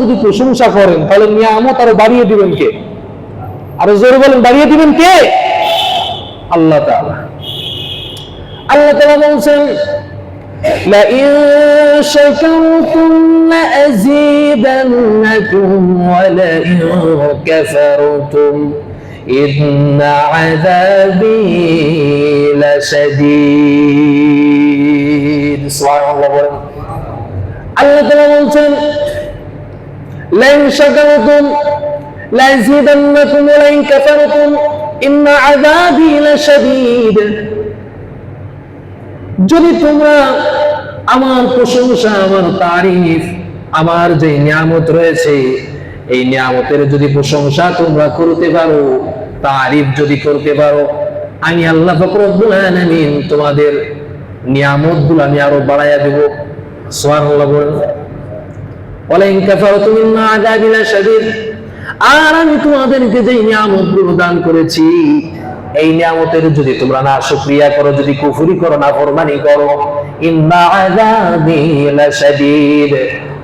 যদি প্রশংসা করেন তাহলে নিয়ামত আরো বাড়িয়ে দিবেন কে আরো জোরে বলেন বাড়িয়ে দিবেন কে আল্লাহ তাআলা আল্লাহ তাআলা বলছেন لئن شكرتم لأزيدنكم ولئن كفرتم إن عذابي لشديد সুবহানাল্লাহ বলেন আল্লাহ তাআলা বলছেন শাকারতুম লাযিদান্নাকুম ওয়া লাইন কাফারতুম ইন্না আযাবি লাশাদীদ যদি তোমরা আমার প্রশংসা, আমার তারিফ, আমার যে নিয়ামত রয়েছে, এই নিয়ামতের যদি প্রশংসা তোমরা করতে পারো, তারিফ যদি করতে পারো, আমি আল্লাহ তোমাদের নিয়ামতগুলো আমি আরও বাড়াইয়া দেব। সুবহানাল্লাহ বলেন। আর আমি তোমাদেরকে যে নিয়ামতগুলো দান করেছি, এই নিয়ামতের যদি তোমরা না করো, যদি করো, না ফরমানি করো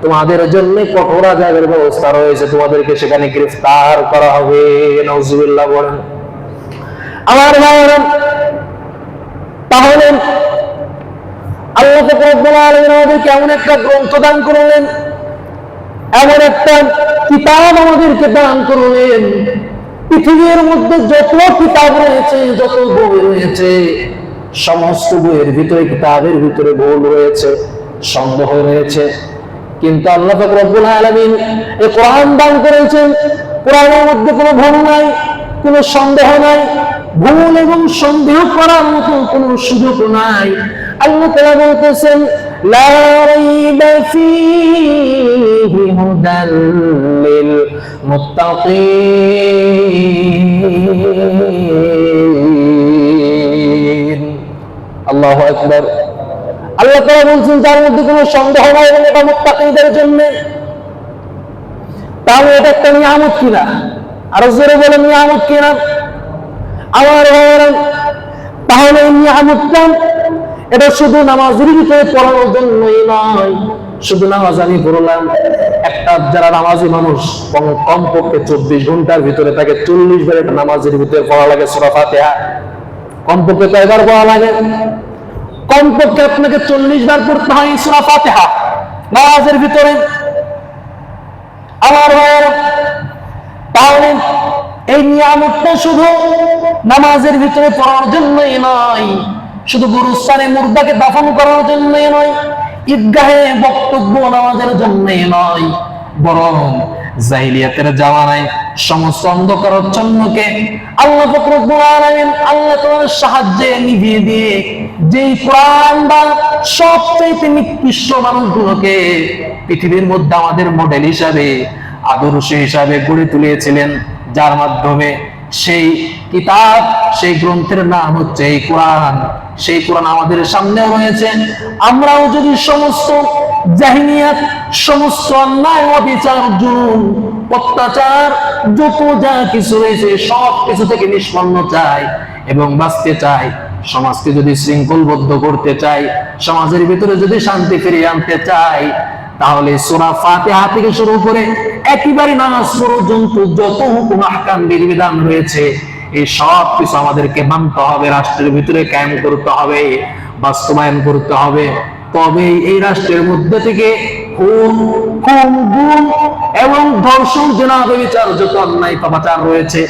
তোমাদের জন্য কঠোর আযাবের ব্যবস্থা রয়েছে, তোমাদেরকে সেখানে গ্রেফতার করা হবে। নাউজুবিল্লাহ বলেন। আমার তাহলে আল্লাহ এমন একটা গ্রন্থ দান করলেন এমন একটা কিতাব আমাদেরকে দান করলেন। পৃথিবীর মধ্যে যত কিতাব রয়েছে, যত বই রয়েছে, সমস্ত বইয়ের ভিতরে কিতাবের ভিতরে ভুল রয়েছে সন্দেহ রয়েছে। কিন্তু আল্লাহ রব্বুল আলামিন এই কোরআন দান করেছেন। কোরআনের মধ্যে কোনো ভুল নাই, কোনো সন্দেহ নাই। ভুল এবং সন্দেহ করার মতো কোনো সুযোগ নাই। আল্লাহ তাআলা বলতেছেন, লা রাইবা লিল মুত্তাকিন। আল্লাহু আকবার। আল্লাহ তাআলা বলছেন মধ্যে সন্দেহ নাই এবং এটা জন্য, তাহলে এটা একটা নিয়ামত কিনা? আরও জোরে বলে, নিয়ামত কিনা? আমার তাহলে এটা শুধু নামাজের ভিতরে পড়ানোর জন্যই নয় শুধু নামাজ আমি পড়লাম, একটা যারা নামাজি মানুষ, কম- কমপক্ষে চব্বিশ ঘণ্টার ভিতরে তাকে চল্লিশ বার একটা নামাজের ভিতরে পড়া লাগে, সুরা ফাতিহা। কমপক্ষে কয়বার পড়া লাগে? আপনাকে চল্লিশ বার পড়তে হয় ফাতিহা। নামাজের ভিতরে। আমার ভাইয়েরা, তাহলে এই নিয়ামতটা শুধু নামাজের ভিতরে পড়ার জন্যই নয়, শুধু গুরুস্থানে মুর্দাকে দাফন করার জন্যই নয় ঈদগাহে বক্তব্য নামাজের জন্যই নয়, বরং জাহিলিয়াতের জামানায় সমস্ত অন্ধকারচ্ছন্নকে আল্লাহ ফকরুল আলামিন আল্লাহ তোমার সাহায্যে নিভিয়ে দিয়ে যেই কোরআন বা সবচেয়ে নিকৃষ্ট মানুষগুলোকে পৃথিবীর মধ্যে আমাদের মডেল হিসাবে, আদর্শ হিসাবে গড়ে তুলেছিলেন, যার মাধ্যমে সেই কিতাব, সেই গ্রন্থের নাম হচ্ছে এই কোরআন। সেই কোরআন আমাদের সামনেও রয়েছে। আমরাও যদি সমস্ত জাহিনিয়াত সমস্ত অন্যায়, অবিচার, জুলুম, অত্যাচার, যত যা কিছু রয়েছে, সব কিছু থেকে নিষ্পন্ন চাই এবং বাঁচতে চাই। সমাজকে যদি শৃঙ্খলবদ্ধ করতে চাই, সমাজের ভিতরে যদি শান্তি ফিরিয়ে আনতে চাই, তাহলে সোরা ফাতিহা থেকে শুরু করে একেবারে নামাজ পর্যন্ত যত হুকুম, আহকাম, বিধিবিধান রয়েছে, এই সব কিছু আমাদেরকে মানতে হবে, রাষ্ট্রের ভিতরে কায়েম করতে হবে, বাস্তবায়ন করতে হবে। তবে এই রাষ্ট্রের মধ্যে থেকে এবং ধর্ষণ বিচার যত অন্যায় পাপাচার রয়েছে,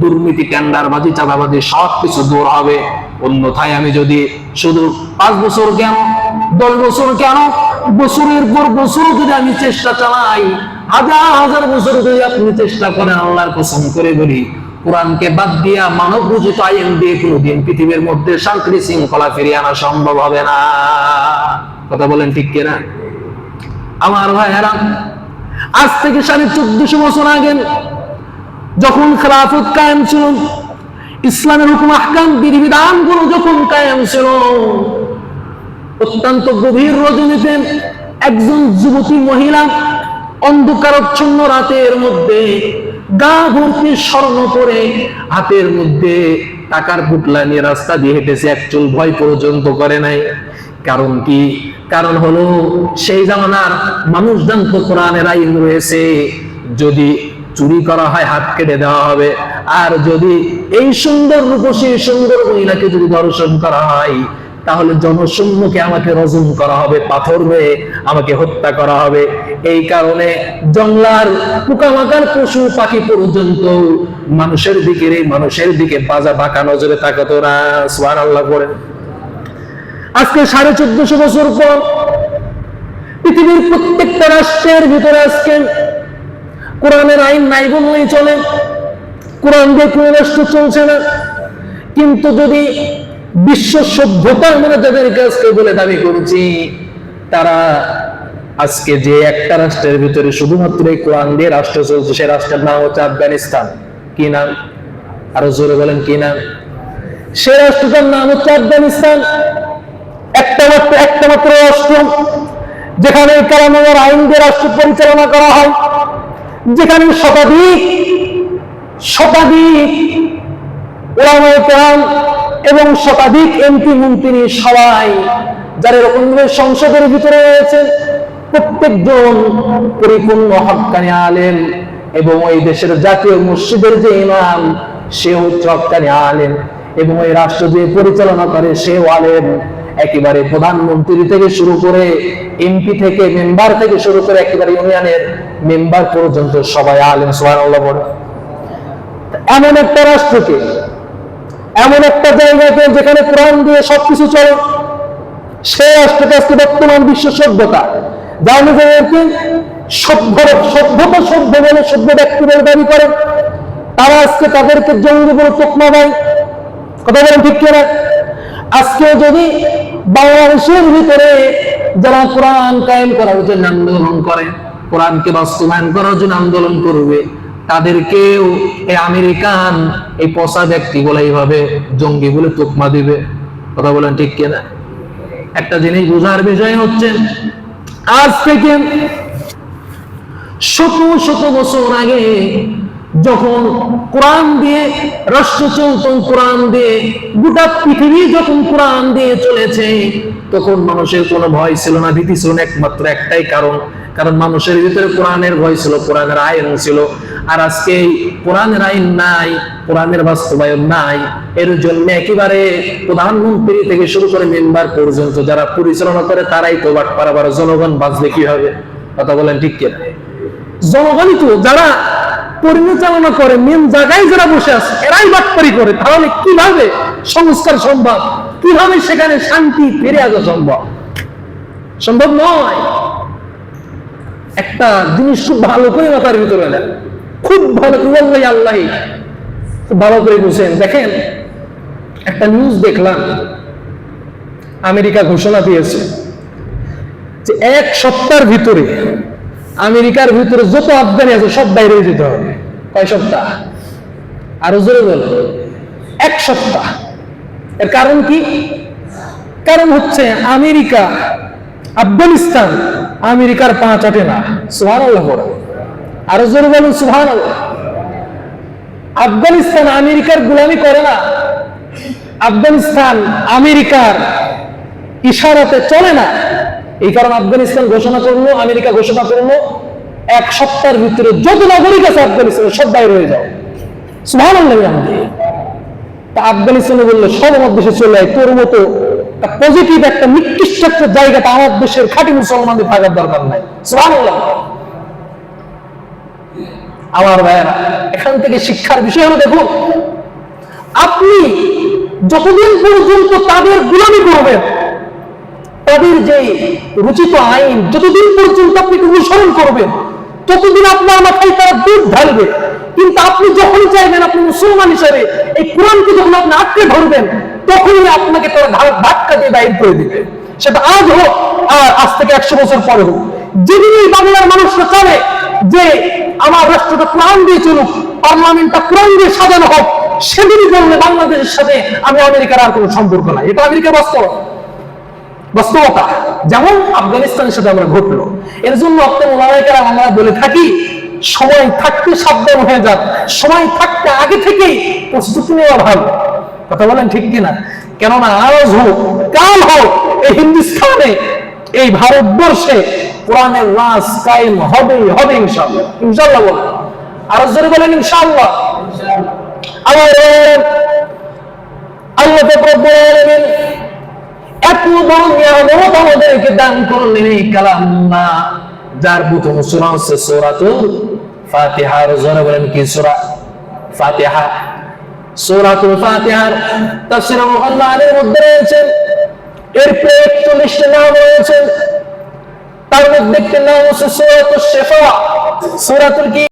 দুর্নীতি টেন্ডারবাজি চাঁদাবাজি, সব কিছু দূর হবে। অন্যথায় আমি যদি শুধু পাঁচ বছর কেন দশ বছর কেন বছরের পর বছর যদি আমি চেষ্টা চালাই হাজার হাজার বছর যদি আপনি চেষ্টা করেন আল্লাহর কসম করে বলি, কোরআনকে বাদ দিয়া মানব রচিত আইন দিয়ে কোনোদিন পৃথিবীর মধ্যে শান্তি শৃঙ্খলা ফিরিয়ে আনা সম্ভব হবে না। কথা বলেন ঠিক কিনা? আমার ভাইয়েরা, আজ থেকে সাড়ে চোদ্দশো বছর আগে যখন খেলাফত কায়েম ছিল, ইসলামের হুকুম, আহকাম বিধিবিধানগুলো যখন কায়েম ছিল, অত্যন্ত গভীর রজনীতে একজন যুবতী মহিলা অন্ধকারচ্ছন্ন রাতের মধ্যে গা ভর্তি স্বর্ণ করে হাতের মধ্যে টাকার পুটলা নিয়ে রাস্তা দিয়ে হেঁটেছে একচুল ভয় পর্যন্ত করে নাই। কারণ কি? কারণ হলো, সেই জামানার মানুষ জানতো কোরআনের আইন রয়েছে, যদি চুরি করা হয়, হাত কেটে দেওয়া হবে। আর যদি এই সুন্দর রূপসী সুন্দর মহিলাকে যদি দর্শন করা হয় তাহলে জনশূন্যকে আমাকে রজম করা হবে, পাথর হয়ে আমাকে হত্যা করা হবে। এই কারণে জংলার পোকামাকার পশু পাখি পর্যন্ত মানুষের দিকে মানুষের দিকে বাজা বাঁকা নজরে তাকাতো না সোয়ার আল্লাহ করেন আজকে সাড়ে চোদ্দশো বছর পর পৃথিবীর প্রত্যেকটা রাষ্ট্রের ভিতরে আজকে কোরআনের আইন নাই বললেই চলে। কোরআন দিয়ে কোন রাষ্ট্র চলছে না। কিন্তু যদি বিশ্ব সভ্যতার মানে তাদের কাছকে বলে দাবি করছি। তারা আজকে যে একটা রাষ্ট্রের ভিতরে শুধুমাত্র এই কোরআন দিয়ে রাষ্ট্র চলছে, সেই রাষ্ট্রের নাম হচ্ছে আফগানিস্তান। কি নাম? আরও জোরে বলেন, কি নাম? সে রাষ্ট্রটার নাম হচ্ছে আফগানিস্তান। একটা মাত্র একটা মাত্র রাষ্ট্র, যেখানে কালামের আইন দিয়ে রাষ্ট্র পরিচালনা করা হয়, যেখানে শতাধিক শতাধিক ওলামায়ে এবং শতাধিক এমপি মন্ত্রী সবাই, যারা ভাবে সংসদের ভিতরে রয়েছে, প্রত্যেকজন পরিপূর্ণ হক্কানি আলেম এবং ওই দেশের জাতীয় মসজিদের যে ইমাম সে হচ্ছে হক্কানি আলেম এবং ওই রাষ্ট্র যে পরিচালনা করে, সেও আলেম। একেবারে প্রধানমন্ত্রী থেকে শুরু করে, এমপি থেকে, মেম্বার থেকে শুরু করে, একেবারে ইউনিয়নের মেম্বার পর্যন্ত সবাই আলেম সোহান বলে। এমন একটা রাষ্ট্রকে এমন একটা জায়গাতে যেখানে কোরআন দিয়ে সবকিছু চলে। সেই রাষ্ট্রকে আজকে বর্তমান বিশ্ব সভ্যতা। যা নিজেদেরকে সভ্য সভ্যতা সভ্য বলে সভ্য ব্যক্তি বলে দাবি করে। তারা আজকে তাদেরকে জঙ্গি বলে তোকমা দেয়। কথা বলেন ঠিক কিনা? আজকে যদি বাংলাদেশের ভিতরে যারা কোরআন কায়েম করার জন্য আন্দোলন করে, কোরআনকে বাস্তবায়ন করার জন্য আন্দোলন করবে তাদেরকেও এই আমেরিকান, এই পচা বলে এইভাবে জঙ্গি বলে তোকমা দিবে। কথা বলেন ঠিক কিনা? একটা জিনিস বোঝার বিষয় হচ্ছে, আজ থেকে শত শত বছর আগে যখন কোরআন দিয়ে, রাষ্ট্র চলত কোরআন দিয়ে, গোটা পৃথিবী যখন কোরআন দিয়ে চলেছে, তখন মানুষের কোনো ভয় ছিল না, ভীতি ছিল না, একমাত্র একটাই কারণ। কারণ মানুষের ভিতরে কোরআনের ভয় ছিল, কোরআনের আয়ন ছিল। আর আজকে কোরআনের আইন নাই, কোরআনের বাস্তবায়ন নাই, এর জন্য একেবারে প্রধানমন্ত্রী থেকে শুরু করে মেম্বার পর্যন্ত যারা পরিচালনা করে, তারাই তো বাট পারাবার জনগণ বাঁচবে কীভাবে? কথা বলেন ঠিক কিনা? জনগণই তো, যারা পরিচালনা করে মেন জায়গায় যারা বসে আছে, এরাই বাটপারি করে। তাহলে কীভাবে সংস্কার সম্ভব? কীভাবে সেখানে শান্তি ফিরে আসা সম্ভব? সম্ভব নয়। একটা জিনিস খুব ভালো করে মাথার ভিতরে নেন খুব ভালো করে আল্লাহ। ভালো করে বুঝেন। দেখেন, একটা নিউজ দেখলাম, আমেরিকা ঘোষণা দিয়েছে যে এক সপ্তাহের ভিতরে আমেরিকার ভিতরে যত আফগানি আছে, সব বাইরে যেতে হবে। কয় সপ্তাহ? আরও জোরে বল। এক সপ্তাহ। এর কারণ কি? কারণ হচ্ছে আমেরিকা, আফগানিস্তান আমেরিকার পাঁচ আটে না। সুহান আল্লাহ আরও জোরে বলুন সুহান আফগানিস্তান আমেরিকার গুলামি করে না। আফগানিস্তান আমেরিকার ইশারাতে চলে না। এই কারণে আফগানিস্তান ঘোষণা করল, আমেরিকা ঘোষণা করল, এক সপ্তাহের ভিতরে যত নাগরিক আছে আফগানিস্তানে সব বাইরে হয়ে যাও। সুভান তা আফগানিস্তানে বলল, সব আমার দেশে চলে যায় তোর মতো পজিটিভ একটা নিকৃষ্ট জায়গাটা আমার দেশের খাঁটি মুসলমানদের থাকার দরকার নাই। সুভান আমার ভাইয়েরা, এখান থেকে শিক্ষার বিষয় হলো দেখুন, আপনি যতদিন পর্যন্ত তাদের গুলামি করবেন, তাদের যে রচিত আইন, যতদিন পর্যন্ত আপনি অনুসরণ করবেন, ততদিন আপনার মাথায় তারা দুধ ঢালবে। কিন্তু আপনি যখন চাইবেন আপনি মুসলমান হিসেবে এই কোরআনকে যখন আপনি আঁকড়ে ধরবেন, তখনই আপনাকে তারা ধাক্কা দিয়ে বাইর করে দিবে। সেটা আজ হোক, আর আজ থেকে একশো বছর পরে হোক। যেদিন এই বাংলার মানুষরা চাবে যে আমার রাষ্ট্রটা কোরআন দিয়ে চলুক, পার্লামেন্টটা কোরআন দিয়ে সাজানো হোক, সেদিনই বললে বাংলাদেশের সাথে আমি আমেরিকার আর কোনো সম্পর্ক নাই। এটা আমেরিকা বাস্তব। বাস্তবতা। যেমন আফগানিস্তানের সাথে আমরা ঘটলো। এর জন্য আপনার আমরা বলে থাকি, সময় থাকতে সাবধান হয়ে যান। সময় থাকতে আগে থেকেই প্রস্তুতি নেওয়া ভালো। কথা বলেন ঠিক কিনা? কেননা আজ হোক, কাল হোক, এই হিন্দুস্তানে এই ভারতবর্ষে কোরআনের রাজ কায়েম হবেই, হবে ইনশাআল্লাহ। ইনশাআল্লাহ বলেন আরও জোরে বলেন, ইনশাআল্লাহ। আমার আল্লাহ রব্বুল আলামিন এত বড় নিয়ামত আমাদেরকে দান করলেন এই কালামুল্লাহ যার প্রথম সূরা হচ্ছে সূরাতুল ফাতিহা। আর জোরে বলেন কি সূরা? ফাতিহা। সূরাতুল ফাতিহার তাফসীর মুহাল্লা আলীর মধ্যে রয়েছে, এর প্রায় একচল্লিশটা নাম রয়েছে। তার মধ্যে একটি নাম হচ্ছে সূরাতুল সূরাতুল কি?